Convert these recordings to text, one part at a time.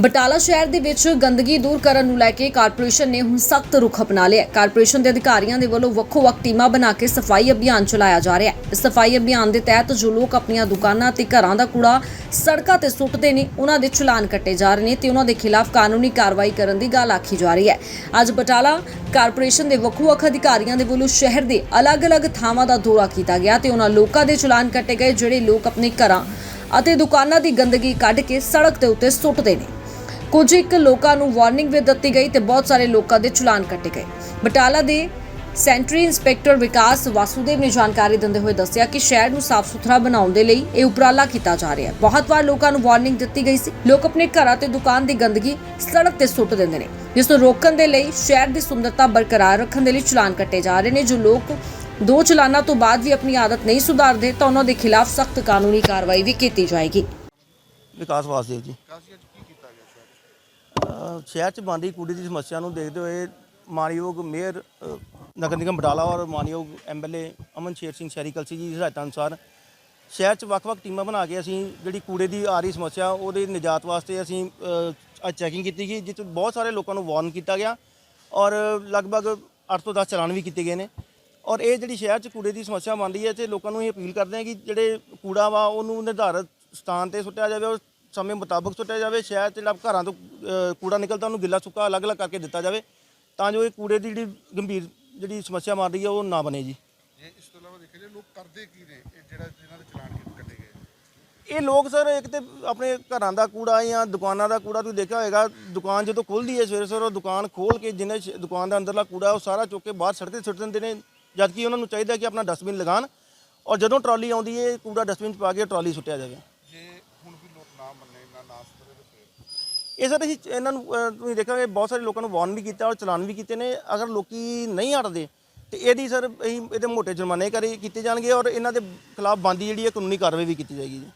ਬਟਾਲਾ ਸ਼ਹਿਰ ਦੇ ਵਿੱਚ ਗੰਦਗੀ ਦੂਰ ਕਰਨ ਨੂੰ ਲੈ ਕੇ ਕਾਰਪੋਰੇਸ਼ਨ ਨੇ ਹੁਣ ਸਖਤ ਰੁਖ ਅਪਣਾ ਲਿਆ ਕਾਰਪੋਰੇਸ਼ਨ ਦੇ ਅਧਿਕਾਰੀਆਂ ਦੇ ਵੱਲੋਂ ਵੱਖੋ-ਵੱਖ ਟੀਮਾਂ ਬਣਾ ਕੇ ਸਫ਼ਾਈ ਅਭਿਆਨ ਚਲਾਇਆ ਜਾ ਰਿਹਾ ਹੈ। ਇਸ ਸਫ਼ਾਈ ਅਭਿਆਨ ਦੇ ਤਹਿਤ ਜੋ ਲੋਕ ਆਪਣੀਆਂ ਦੁਕਾਨਾਂ ਤੇ ਘਰਾਂ ਦਾ ਕੂੜਾ, ਸੜਕਾਂ ਤੇ ਸੁੱਟਦੇ ਨੇ, ਉਹਨਾਂ ਦੇ ਚਲਾਨ ਕੱਟੇ ਜਾ ਰਹੇ ਨੇ ਤੇ ਉਹਨਾਂ ਦੇ ਖਿਲਾਫ ਕਾਨੂੰਨੀ ਕਾਰਵਾਈ ਕਰਨ ਦੀ ਗੱਲ ਆਖੀ ਜਾ ਰਹੀ ਹੈ। ਅੱਜ ਬਟਾਲਾ ਕਾਰਪੋਰੇਸ਼ਨ ਦੇ ਵੱਖੋ-ਵੱਖ ਅਧਿਕਾਰੀਆਂ ਦੇ ਵੱਲੋਂ ਸ਼ਹਿਰ ਦੇ ਅਲੱਗ-ਅਲੱਗ ਥਾਵਾਂ ਦਾ ਦੌਰਾ ਕੀਤਾ ਗਿਆ ਤੇ ਉਹਨਾਂ ਲੋਕਾਂ ਦੇ ਚਲਾਨ ਕੱਟੇ ਗਏ, ਜਿਹੜੇ ਲੋਕ ਆਪਣੇ ਘਰਾਂ ਅਤੇ ਦੁਕਾਨਾਂ ਦੀ ਗੰਦਗੀ ਕੱਢ ਕੇ ਸੜਕ ਦੇ ਉੱਤੇ ਸੁੱਟਦੇ ਨੇ। ਕੁਝ ਇੱਕ ਲੋਕਾਂ ਨੂੰ ਵਾਰਨਿੰਗ ਵੀ ਦਿੱਤੀ ਗਈ ਤੇ ਬਹੁਤ ਸਾਰੇ ਲੋਕਾਂ ਦੇ ਚਲਾਨ ਕੱਟੇ ਗਏ। ਬਟਾਲਾ ਦੇ ਸੈਂਟਰੀ ਇੰਸਪੈਕਟਰ ਵਿਕਾਸ ਵਾਸੂਦੇਵ ਨੇ ਜਾਣਕਾਰੀ ਦਿੰਦੇ ਹੋਏ ਦੱਸਿਆ ਕਿ ਸ਼ਹਿਰ ਨੂੰ ਸਾਫ਼ ਸੁਥਰਾ ਬਣਾਉਣ ਦੇ ਲਈ ਇਹ ਉਪਰਾਲਾ ਕੀਤਾ ਜਾ ਰਿਹਾ ਹੈ। ਬਹੁਤ ਵਾਰ ਲੋਕਾਂ ਨੂੰ ਵਾਰਨਿੰਗ ਦਿੱਤੀ ਗਈ ਸੀ। ਲੋਕ ਆਪਣੇ ਘਰਾਂ ਤੇ ਦੁਕਾਨ ਦੀ ਗੰਦਗੀ ਸੜਕ ਤੇ ਸੁੱਟ ਦਿੰਦੇ ਨੇ ਜਿਸ ਨੂੰ ਰੋਕਣ ਦੇ ਲਈ ਸ਼ਹਿਰ ਦੀ ਸੁੰਦਰਤਾ ਬਰਕਰਾਰ ਰੱਖਣ ਦੇ ਲਈ ਚਲਾਨ ਕੱਟੇ ਜਾ ਰਹੇ ਨੇ। ਜੋ ਲੋਕ ਦੋ ਚਲਾਨਾਂ ਤੋਂ ਬਾਅਦ ਵੀ ਆਪਣੀ ਆਦਤ ਨਹੀਂ ਸੁਧਾਰਦੇ ਤਾਂ ਉਹਨਾਂ ਦੇ ਖਿਲਾਫ ਸਖਤ ਕਾਨੂੰਨੀ ਕਾਰਵਾਈ ਵੀ ਕੀਤੀ ਜਾਏਗੀ। ਵਿਕਾਸ ਵਾਸਦੇਵ ਜੀ। ਕਾਸੀ ਅੱਜ ਕੀ ਕੀਤਾ ਗਿਆ ਸ਼ਹਿਰ 'ਚ? ਅ, ਸ਼ਹਿਰ ਬਣਦੀ ਕੂੜੇ ਦੀ ਸਮੱਸਿਆ ਨੂੰ ਦੇਖਦੇ ਹੋਏ ਮਾਨਯੋਗ ਮੇਅਰ ਨਗਰ ਨਿਗਮ ਬਟਾਲਾ ਔਰ ਮਾਨਯੋਗ ਐਮਐਲਏ ਅਮਨ ਸ਼ੇਰ ਸਿੰਘ ਸ਼ਹਿਰੀ ਕਲਸੀ ਜੀ ਦੀ ਹਦਾਇਤਾਂ ਅਨੁਸਾਰ ਸ਼ਹਿਰ ਚ ਵੱਖ-ਵੱਖ ਟੀਮਾਂ ਬਣਾ ਕੇ ਅਸੀਂ ਜਿਹੜੀ ਕੂੜੇ ਦੀ ਆ ਰਹੀ ਸਮੱਸਿਆ ਉਹਦੇ ਨਿਜਾਤ ਵਾਸਤੇ ਅਸੀਂ ਅੱਜ ਚੈਕਿੰਗ ਕੀਤੀ ਗਈ ਜਿਸ 'ਚ ਬਹੁਤ ਸਾਰੇ ਲੋਕਾਂ ਨੂੰ ਵਾਰਨ ਕੀਤਾ ਗਿਆ ਔਰ ਲਗਭਗ 8 ਤੋਂ 10 ਚਲਾਨ ਵੀ ਕੀਤੇ ਗਏ ਨੇ ਔਰ ਇਹ ਜਿਹੜੀ ਸ਼ਹਿਰ ਚ ਕੂੜੇ ਦੀ ਸਮੱਸਿਆ ਬਣਦੀ ਹੈ ਤੇ ਲੋਕਾਂ ਨੂੰ ਇਹ ਅਪੀਲ ਕਰਦੇ ਹਾਂ ਕਿ ਜਿਹੜੇ ਕੂੜਾ ਵਾ ਉਹਨੂੰ ਨਿਰਧਾਰਤ ਸਥਾਨ ਤੇ ਸੁੱਟਿਆ ਜਾਵੇ ਔਰ ਸਮੇਂ ਮੁਤਾਬਕ ਸੁੱਟਿਆ ਜਾਵੇ ਸ਼ਹਿਰ 'ਚ ਜਿਹੜਾ ਘਰਾਂ ਤੋਂ ਅ, ਕੂੜਾ ਨਿਕਲਦਾ ਉਹਨੂੰ ਗਿੱਲਾ ਸੁੱਕਾ ਅਲੱਗ-ਅਲੱਗ ਕਰਕੇ ਦਿੱਤਾ ਜਾਵੇ ਤਾਂ ਜੋ ਇਹ ਕੂੜੇ ਦੀ ਜਿਹੜੀ ਗੰਭੀਰ ਜਿਹੜੀ ਸਮੱਸਿਆ ਬਣ ਰਹੀ ਹੈ ਉਹ ਨਾ ਬਣੇ ਜੀ। ਜੇ ਇਸ ਤੋਂ ਇਲਾਵਾ ਦੇਖਿਆ ਜਾਏ ਲੋਕ ਕਰਦੇ ਕੀ ਨੇ? ਇਹ ਜਿਹੜਾ ਜਿਹਨਾਂ ਦੇ ਚਲਾਨ ਕੀਤੇ- ਕੱਟੇ ਗਏ ਇਹ ਲੋਕ ਸਰ ਇੱਕ ਤੇ ਆਪਣੇ ਘਰਾਂ ਦਾ ਕੂੜਾ ਜਾਂ ਦੁਕਾਨਾਂ ਦਾ ਕੂੜਾ ਤੁਸੀਂ ਦੇਖਿਆ ਹੋਏਗਾ ਦੁਕਾਨ ਜਦੋਂ ਖੁੱਲਦੀ ਹੈ ਸਵੇਰੇ ਸਵੇਰੇ ਉਹ ਦੁਕਾਨ ਖੋਲ ਕੇ ਜਿੰਨੇ ਸ਼- ਦੁਕਾਨ ਦਾ ਅੰਦਰਲਾ ਕੂੜਾ ਉਹ ਸਾਰਾ ਚੁੱਕ ਕੇ ਬਾਹਰ ਸੜਕ ਤੇ ਸੁੱਟ ਦਿੰਦੇ ਨੇ ਜਦਕਿ ਉਹਨਾਂ ਨੂੰ ਚਾਹੀਦਾ ਕਿ ਆਪਣਾ ਡਸਟਬਿਨ ਲਗਾਉਣ ਔਰ ਜਦੋਂ ਟਰਾਲੀ ਆਉਂਦੀ ਹੈ ਕੂੜਾ ਡਸਟਬਿਨ 'ਚ ਪਾ ਕੇ ਟਰਾਲੀ ਸੁੱਟਿਆ ਜਾਵੇ ਜੇ ਹੁਣ ਵੀ ਲੋਕ ਨਾ ਮੰਨੇ ਨਾ ਨਾ ਸੁਧਰੇ ਤਾਂ ਫਿਰ ਇਹ ਸਰ ਅਸੀਂ ਇਹਨਾਂ ਨੂੰ ਅਹ, ਤੁਸੀਂ ਦੇਖਾਂਗੇ ਬਹੁਤ ਸਾਰੇ ਲੋਕਾਂ ਨੂੰ ਵਾਰਨ ਵੀ ਕੀਤਾ ਔਰ ਚਲਾਨ ਵੀ ਕੀਤੇ ਨੇ। ਅਗਰ ਲੋਕੀ ਨਹੀਂ ਹਟਦੇ ਤੇ ਇਹਦੀ ਸਰ ਅਸੀਂ ਇਹਦੇ ਮੋਟੇ ਜੁਰਮਾਨੇ ਕਰੇ ਕੀਤੇ ਜਾਣਗੇ ਔਰ ਇਹਨਾਂ ਦੇ ਖਿਲਾਫ ਬੰਦੀ ਜਿਹੜੀ ਹੈ ਕਾਨੂੰਨੀ ਕਾਰਵਾਈ ਵੀ ਕੀਤੀ ਜਾਏਗੀ ਜੀ।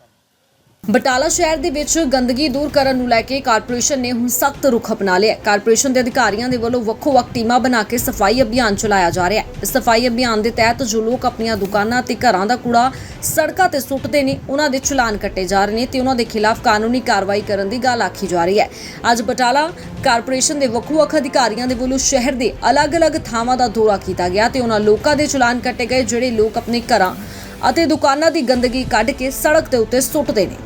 ਬਟਾਲਾ ਸ਼ਹਿਰ ਦੇ ਵਿੱਚ ਗੰਦਗੀ ਦੂਰ ਕਰਨ ਨੂੰ ਲੈ ਕੇ ਕਾਰਪੋਰੇਸ਼ਨ ਨੇ ਹੁਣ ਸਖਤ ਰੁਖ ਅਪਣਾ ਲਿਆ ਕਾਰਪੋਰੇਸ਼ਨ ਦੇ ਅਧਿਕਾਰੀਆਂ ਦੇ ਵੱਲੋਂ ਵੱਖੋ-ਵੱਖ ਟੀਮਾਂ ਬਣਾ ਕੇ ਸਫ਼ਾਈ ਅਭਿਆਨ ਚਲਾਇਆ ਜਾ ਰਿਹਾ ਹੈ। ਸਫ਼ਾਈ ਅਭਿਆਨ ਦੇ ਤਹਿਤ ਜੋ ਲੋਕ ਆਪਣੀਆਂ ਦੁਕਾਨਾਂ ਤੇ ਘਰਾਂ ਦਾ ਕੂੜਾ, ਸੜਕਾਂ ਤੇ ਸੁੱਟਦੇ ਨੇ, ਉਹਨਾਂ ਦੇ ਚਲਾਨ ਕੱਟੇ ਜਾ ਰਹੇ ਨੇ ਤੇ ਉਹਨਾਂ ਦੇ ਖਿਲਾਫ ਕਾਨੂੰਨੀ ਕਾਰਵਾਈ ਕਰਨ ਦੀ ਗੱਲ ਆਖੀ ਜਾ ਰਹੀ ਹੈ। ਅੱਜ ਬਟਾਲਾ ਕਾਰਪੋਰੇਸ਼ਨ ਦੇ ਵੱਖੋ-ਵੱਖ ਅਧਿਕਾਰੀਆਂ ਦੇ ਵੱਲੋਂ ਸ਼ਹਿਰ ਦੇ ਅਲੱਗ-ਅਲੱਗ ਥਾਵਾਂ ਦਾ ਦੌਰਾ ਕੀਤਾ ਗਿਆ ਤੇ ਉਹਨਾਂ ਲੋਕਾਂ ਦੇ ਚਲਾਨ ਕੱਟੇ ਗਏ, ਜਿਹੜੇ ਲੋਕ ਆਪਣੇ ਘਰਾਂ ਅਤੇ ਦੁਕਾਨਾਂ ਦੀ ਗੰਦਗੀ ਕੱਢ ਕੇ ਸੜਕ ਦੇ ਉੱਤੇ ਸੁੱਟਦੇ ਨੇ।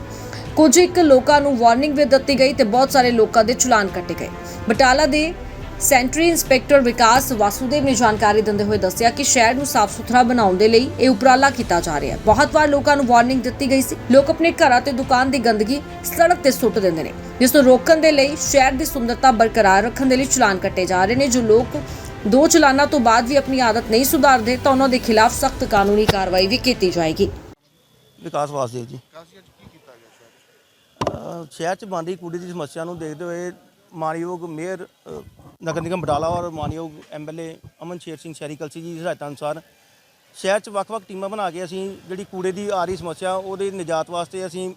ਕੁਝ ਇੱਕ ਲੋਕਾਂ ਨੂੰ ਵਾਰਨਿੰਗ ਵੀ ਦਿੱਤੀ ਗਈ ਤੇ ਬਹੁਤ ਸਾਰੇ ਲੋਕਾਂ ਦੇ ਚਲਾਨ ਕੱਟੇ ਗਏ। ਬਟਾਲਾ ਦੇ ਸੈਂਟਰੀ ਇੰਸਪੈਕਟਰ ਵਿਕਾਸ ਵਾਸੂਦੇਵ ਨੇ ਜਾਣਕਾਰੀ ਦਿੰਦੇ ਹੋਏ ਦੱਸਿਆ ਕਿ ਸ਼ਹਿਰ ਨੂੰ ਸਾਫ਼ ਸੁਥਰਾ ਬਣਾਉਣ ਦੇ ਲਈ ਇਹ ਉਪਰਾਲਾ ਕੀਤਾ ਜਾ ਰਿਹਾ ਹੈ। ਬਹੁਤ ਵਾਰ ਲੋਕਾਂ ਨੂੰ ਵਾਰਨਿੰਗ ਦਿੱਤੀ ਗਈ ਸੀ। ਲੋਕ ਆਪਣੇ ਘਰਾਂ ਤੇ ਦੁਕਾਨ ਦੀ ਗੰਦਗੀ ਸੜਕ ਤੇ ਸੁੱਟ ਦਿੰਦੇ ਨੇ ਜਿਸ ਨੂੰ ਰੋਕਣ ਦੇ ਲਈ ਸ਼ਹਿਰ ਦੀ ਸੁੰਦਰਤਾ ਬਰਕਰਾਰ ਰੱਖਣ ਦੇ ਲਈ ਚਲਾਨ ਕੱਟੇ ਜਾ ਰਹੇ ਨੇ। ਜੋ ਲੋਕ ਦੋ ਚਲਾਨਾਂ ਤੋਂ ਬਾਅਦ ਵੀ ਆਪਣੀ ਆਦਤ ਨਹੀਂ ਸੁਧਾਰਦੇ ਤਾਂ ਉਹਨਾਂ ਦੇ ਖਿਲਾਫ ਸਖਤ ਕਾਨੂੰਨੀ ਕਾਰਵਾਈ ਵੀ ਕੀਤੀ ਜਾਏਗੀ। ਵਿਕਾਸ ਵਾਸਦੇਵ ਜੀ। ਕਾਸੀ ਅੱਜ ਕੀ ਕੀਤਾ ਗਿਆ ਸ਼ਹਿਰ 'ਚ? ਅ, ਸ਼ਹਿਰ ਬਣਦੀ ਕੂੜੇ ਦੀ ਸਮੱਸਿਆ ਨੂੰ ਦੇਖਦੇ ਹੋਏ ਮਾਨਯੋਗ ਮੇਅਰ ਨਗਰ ਨਿਗਮ ਬਟਾਲਾ ਔਰ ਮਾਨਯੋਗ ਐਮਐਲਏ ਅਮਨ ਸ਼ੇਰ ਸਿੰਘ ਸ਼ਹਿਰੀ ਕਲਸੀ ਜੀ ਦੀ ਹਦਾਇਤਾਂ ਅਨੁਸਾਰ ਸ਼ਹਿਰ ਚ ਵੱਖ-ਵੱਖ ਟੀਮਾਂ ਬਣਾ ਕੇ ਅਸੀਂ ਜਿਹੜੀ ਕੂੜੇ ਦੀ ਆ ਰਹੀ ਸਮੱਸਿਆ ਉਹਦੇ ਨਿਜਾਤ ਵਾਸਤੇ ਅਸੀਂ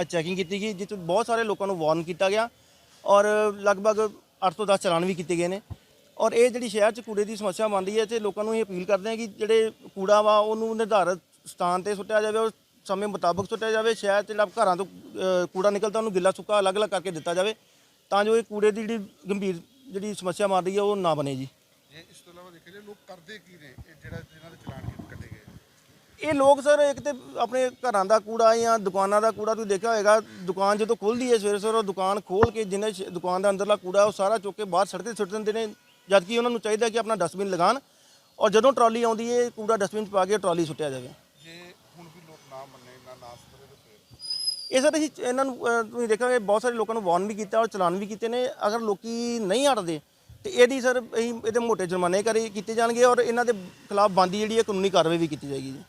ਅੱਜ ਚੈਕਿੰਗ ਕੀਤੀ ਗਈ ਜਿਸ 'ਚ ਬਹੁਤ ਸਾਰੇ ਲੋਕਾਂ ਨੂੰ ਵਾਰਨ ਕੀਤਾ ਗਿਆ ਔਰ ਲਗਭਗ 8 ਤੋਂ 10 ਚਲਾਨ ਵੀ ਕੀਤੇ ਗਏ ਨੇ ਔਰ ਇਹ ਜਿਹੜੀ ਸ਼ਹਿਰ ਚ ਕੂੜੇ ਦੀ ਸਮੱਸਿਆ ਬਣਦੀ ਹੈ ਤੇ ਲੋਕਾਂ ਨੂੰ ਇਹ ਅਪੀਲ ਕਰਦੇ ਹਾਂ ਕਿ ਜਿਹੜੇ ਕੂੜਾ ਵਾ ਉਹਨੂੰ ਨਿਰਧਾਰਤ ਸਥਾਨ ਤੇ ਸੁੱਟਿਆ ਜਾਵੇ ਔਰ ਸਮੇਂ ਮੁਤਾਬਕ ਸੁੱਟਿਆ ਜਾਵੇ ਸ਼ਹਿਰ 'ਚ ਜਿਹੜਾ ਘਰਾਂ ਤੋਂ ਅ, ਕੂੜਾ ਨਿਕਲਦਾ ਉਹਨੂੰ ਗਿੱਲਾ ਸੁੱਕਾ ਅਲੱਗ-ਅਲੱਗ ਕਰਕੇ ਦਿੱਤਾ ਜਾਵੇ ਤਾਂ ਜੋ ਇਹ ਕੂੜੇ ਦੀ ਜਿਹੜੀ ਗੰਭੀਰ ਜਿਹੜੀ ਸਮੱਸਿਆ ਬਣ ਰਹੀ ਹੈ ਉਹ ਨਾ ਬਣੇ ਜੀ। ਜੇ ਇਸ ਤੋਂ ਇਲਾਵਾ ਦੇਖਿਆ ਲੋਕ ਕਰਦੇ ਕੀ ਨੇ? ਇਹ ਜਿਹੜਾ ਜਿਹਨਾਂ ਦੇ ਚਲਾਨ ਕੱਟੇ ਗਏ ਇਹ ਲੋਕ ਸਰ ਇੱਕ ਤੇ ਆਪਣੇ ਘਰਾਂ ਦਾ ਕੂੜਾ ਜਾਂ ਦੁਕਾਨਾਂ ਦਾ ਕੂੜਾ ਤੁਸੀਂ ਦੇਖਿਆ ਹੋਏਗਾ ਦੁਕਾਨ ਜਦੋਂ ਖੁੱਲਦੀ ਹੈ ਸਵੇਰੇ ਸਵੇਰੇ ਉਹ ਦੁਕਾਨ ਖੋਲ ਕੇ ਜਿੰਨੇ ਸ਼- ਦੁਕਾਨ ਦਾ ਅੰਦਰਲਾ ਕੂੜਾ ਉਹ ਸਾਰਾ ਚੁੱਕ ਕੇ ਬਾਹਰ ਸੜਕ ਤੇ ਸੁੱਟ ਦਿੰਦੇ ਨੇ ਜਦਕਿ ਉਹਨਾਂ ਨੂੰ ਚਾਹੀਦਾ ਕਿ ਆਪਣਾ ਡਸਟਬਿਨ ਲਗਾਉਣ ਔਰ ਜਦੋਂ ਟਰਾਲੀ ਆਉਂਦੀ ਹੈ ਕੂੜਾ ਡਸਟਬਿਨ 'ਚ ਪਾ ਕੇ ਟਰਾਲੀ ਸੁੱਟਿਆ ਜਾਵੇ ਜੇ ਹੁਣ ਵੀ ਲੋਕ ਨਾ ਮੰਨੇ ਨਾ ਨਾ ਸੁਧਰੇ ਤਾਂ ਫਿਰ ਇਹ ਸਰ ਅਸੀਂ ਇਹਨਾਂ ਨੂੰ ਅਹ, ਤੁਸੀਂ ਦੇਖੋਗੇ ਬਹੁਤ ਸਾਰੇ ਲੋਕਾਂ ਨੂੰ ਵਾਰਨ ਵੀ ਕੀਤਾ ਔਰ ਚਲਾਨ ਵੀ ਕੀਤੇ ਨੇ। ਅਗਰ ਲੋਕੀ ਨਹੀਂ ਹਟਦੇ ਤੇ ਇਹਦੀ ਸਰ ਅਸੀਂ ਇਹਦੇ ਮੋਟੇ ਜੁਰਮਾਨੇ ਕਰੇ ਕੀਤੇ ਜਾਣਗੇ ਔਰ ਇਹਨਾਂ ਦੇ ਖਿਲਾਫ ਬੰਦੀ ਜਿਹੜੀ ਹੈ ਕਾਨੂੰਨੀ ਕਾਰਵਾਈ ਵੀ ਕੀਤੀ ਜਾਏਗੀ ਜੀ।